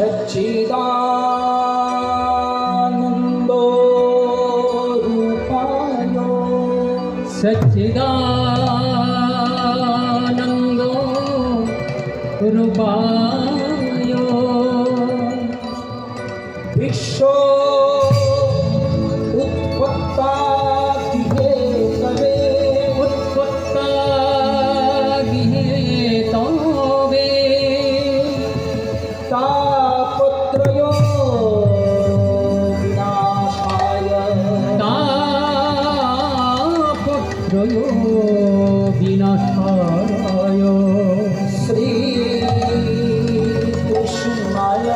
सच्चिदानन्द रूपाय सच्चिदानन्द रूपाय বিনাশায় শ্রী কৃষ্ণায়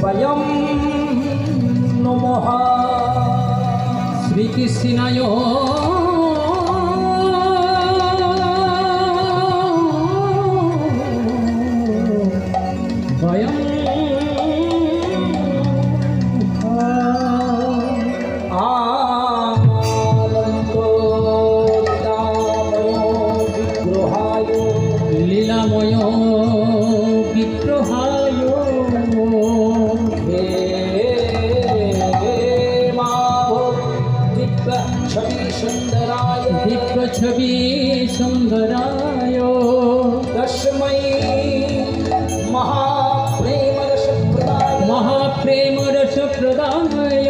বয়ম নমঃ শ্রীকৃষ্ণায় লীলাময় বিগ্রহায় हे माभो दिग्गच्छविसुन्दराय দিব্যছবি সুন্দরায় तस्मै महाप्रेमरसप्रदाय মহাপ্রেম রস প্রদায়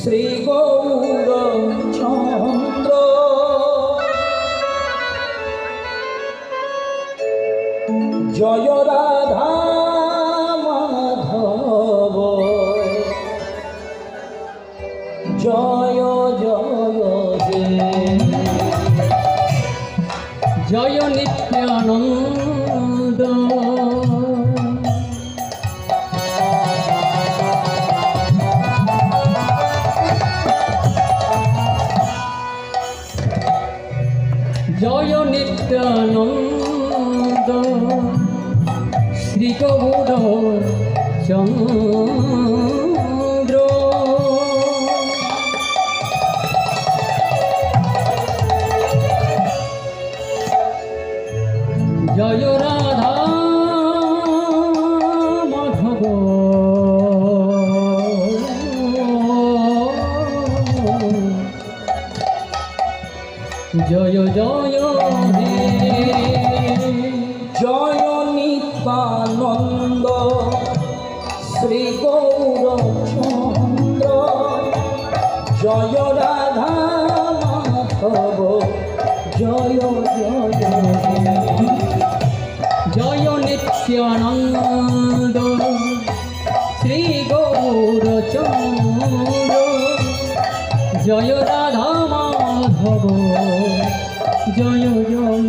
শ্রী গৌর চন্দ্র। জয় রাধা মাধব। জয় জয়। জয় নিত্যানন্দ। শ্রী গৌর চন্দ্র। জয় রাধা মাধব। জয় জয় জয়। নিত্যানন্দ শ্রী গৌর চন্দ্র জয় রাধা মাধব জয় জয়। জয়। নিত্যানন্দ, শ্রী গৌর চন্দ্র জয় রাধা মাধব জয় জয়।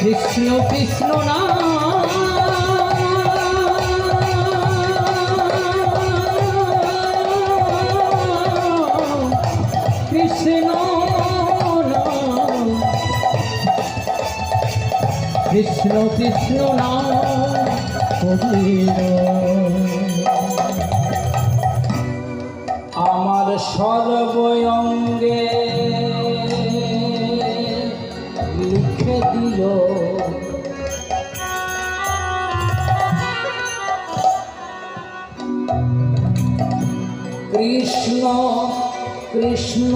কৃষ্ণ কৃষ্ণ নাম কৃষ্ণ কৃষ্ণ কৃষ্ণ। আমার সর্বঙ্গে কৃষ্ণ কৃষ্ণ